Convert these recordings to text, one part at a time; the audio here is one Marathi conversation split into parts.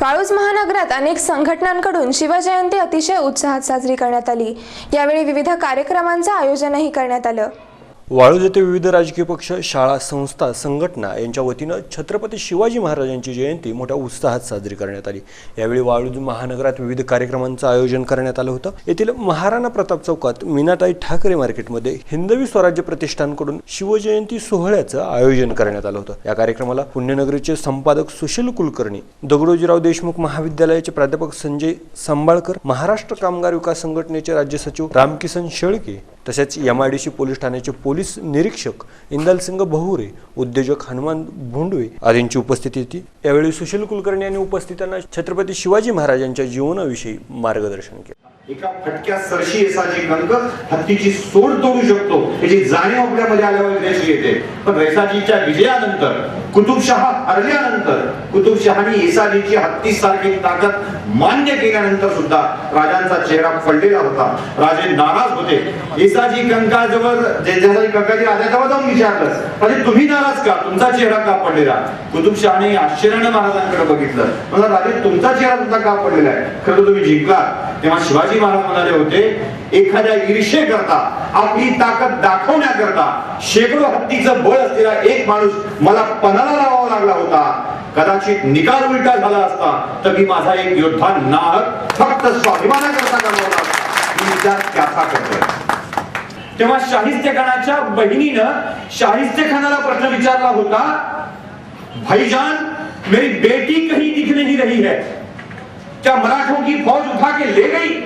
वाळूज महानगरात अनेक संघटनांकडून शिवजयंती अतिशय उत्साहात साजरी करण्यात आली. यावेळी विविध कार्यक्रमांचं आयोजनही करण्यात आलं. वाळूज येथे विविध राजकीय पक्ष शाळा संस्था संघटना यांच्या वतीनं छत्रपती शिवाजी महाराजांची जयंती मोठ्या उत्साहात साजरी करण्यात आली. यावेळी वाळूज महानगरात विविध कार्यक्रमांचं आयोजन करण्यात आलं होतं. येथील महाराणा प्रताप चौकात मीनाताई ठाकरे मार्केटमध्ये हिंदवी स्वराज्य प्रतिष्ठानकडून शिवजयंती सोहळ्याचं आयोजन करण्यात आलं होतं. या कार्यक्रमाला पुण्यनगरीचे संपादक सुशील कुलकर्णी दगडोजीराव देशमुख महाविद्यालयाचे प्राध्यापक संजय संबाळकर महाराष्ट्र कामगार विकास संघटनेचे राज्य सचिव रामकिसन शेळके तसेच M I D C police ठाण्याचे पोलीस निरीक्षक इंदलसिंग बहुरे उद्योजक हनुमान भोंडवे आदींची उपस्थिती होती. यावेळी सुशील कुलकर्णी यांनी उपस्थितांना छत्रपती शिवाजी महाराजांच्या जीवनाविषयी मार्गदर्शन केलं. एका फटक्या सरशी येसाची कंक हत्तीची सोड तोडू शकतो याची जाणीव आपल्यामध्ये आल्यावर दिसून येते. पण रेसाजीच्या विजयानंतर कुतुबशहा हरल्यानंतर कुतुबशहानी येसाजीची हत्ती सारखी ताकद मान्य केल्यानंतर सुद्धा राजांचा चेहरा पडलेला होता. राजे नाराज होते. येसाजी कंकाजवळ जेसाजी कंकाजी राजाजवळ जाऊन विचारलं म्हणजे तुम्ही नाराज का? तुमचा चेहरा का पडलेला? कुतुबशहाने आश्चर्याने महाराजांकडे बघितलं. मला राजे तुमचा चेहरा तुमचा का पडलेला आहे? खरं तर तुम्ही जिंकला. तेव्हा शिवाजी महाराज म्हणाले होते एखाद्या ईर्षे करता आपली ताकद दाखवण्याकरता शेकडो हत्तीचं बळ असलेला एक माणूस मला पणाला लावावा लागला होता. कदाचित निकाल उलटा झाला असता तर मी माझा एक योद्धा नाहक फक्त स्वाभिमानाकरता गमावला असता मी विचार त्याचा करतोय. तेव्हा शाहिस्ते खानाच्या बहिणीनं शाहिस्ते खानाला प्रश्न विचारला होता भाईजान मेरी बेटी कहीं दिख नहीं रही है? क्या मराठों की फौज उठा के ले गई?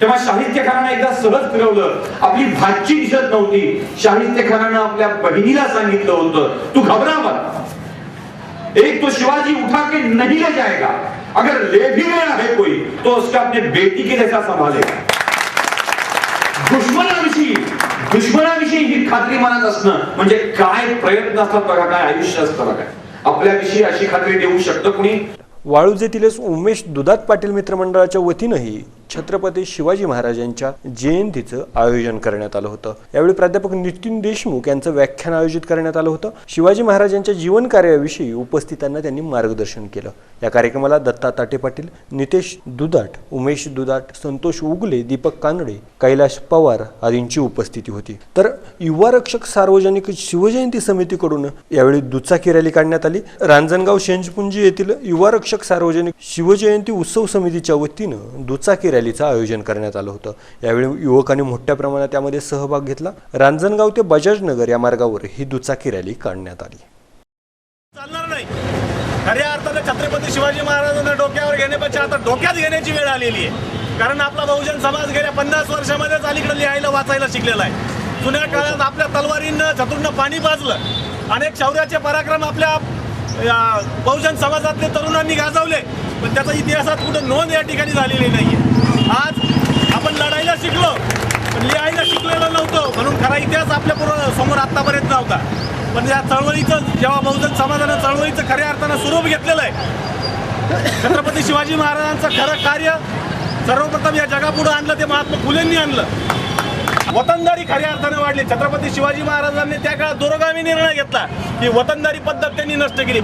तेव्हा शाहिस्ते खानानं एकदा सहज फिरवलं. आपली भाची दिसत नव्हती. शाहिस्ते खानानं आपल्या बहिणीला सांगितलं होतं तू घबरा एक तो शिवाजी उठा के नहीं ले जाएगा। अगर ले भी गया है कोई तो उसका अपने बेटी के जैसा संभालेगा। दुश्मनाविषयी दुश्मनाविषयी ही खात्री मनात असणं म्हणजे काय प्रयत्न असतात बघा काय आयुष्य असतं बघा. आपल्याविषयी अशी खात्री देऊ शकतं कुणी? वाळूज येथीलच उमेश दुधात पाटील मित्रमंडळाच्या वतीनंही छत्रपती शिवाजी महाराजांच्या जयंतीचं आयोजन करण्यात आलं होतं. यावेळी प्राध्यापक नितीन देशमुख यांचं व्याख्यान आयोजित करण्यात आलं होतं. शिवाजी महाराजांच्या जीवन कार्याविषयी उपस्थितांना त्यांनी मार्गदर्शन केलं. या कार्यक्रमाला दत्ता ताटे पाटील नितेश दुदाट उमेश दुदाट संतोष उगले दीपक कानडे कैलाश पवार आदींची उपस्थिती होती. तर युवा रक्षक सार्वजनिक शिवजयंती समितीकडून यावेळी दुचाकी रॅली काढण्यात आली. रांजणगाव शेंजपुंजी येथील युवा रक्षक सार्वजनिक शिवजयंती उत्सव समितीच्या वतीनं दुचाकी रॅली रॅलीचं आयोजन करण्यात आलं होतं. यावेळी युवकांनी मोठ्या प्रमाणात त्यामध्ये सहभाग घेतला. रांजणगाव ते बजाजनगर या मार्गावर ही दुचाकी रॅली काढण्यात आली. चालणार नाही. खऱ्या अर्थाने छत्रपती शिवाजी महाराजांना डोक्यावर घेण्यापेक्षा आता डोक्यात घेण्याची वेळ आलेली आहे. कारण आपला बहुजन समाज गेल्या पन्नास वर्षामध्येच अलीकडे लिहायला वाचायला शिकलेला आहे. जुन्या काळात आपल्या तलवारीनं चतुर्न पाणी पाजलं. अनेक शौर्याचे पराक्रम आपल्या बहुजन समाजातले तरुणांनी गाजवले. पण त्याचा इतिहासात कुठं नोंद या ठिकाणी झालेली नाहीये. आज आपण लढायला शिकलो पण लिहायला शिकलेलं नव्हतं म्हणून खरा इतिहास आपल्या पूर्ण समोर आत्तापर्यंत नव्हता. पण या चळवळीचं जेव्हा बहुजन समाजानं चळवळीचं खऱ्या अर्थानं स्वरूप घेतलेलं आहे छत्रपती शिवाजी महाराजांचं खरं कार्य सर्वप्रथम या जगापुढे आणलं ते महात्मा फुलेंनी आणलं. वतनदारी खऱ्या अर्थानं वाढली. छत्रपती शिवाजी महाराजांनी त्या काळात दुरोगामी निर्णय घेतला की वतनदारी पद्धत त्यांनी नष्ट केली.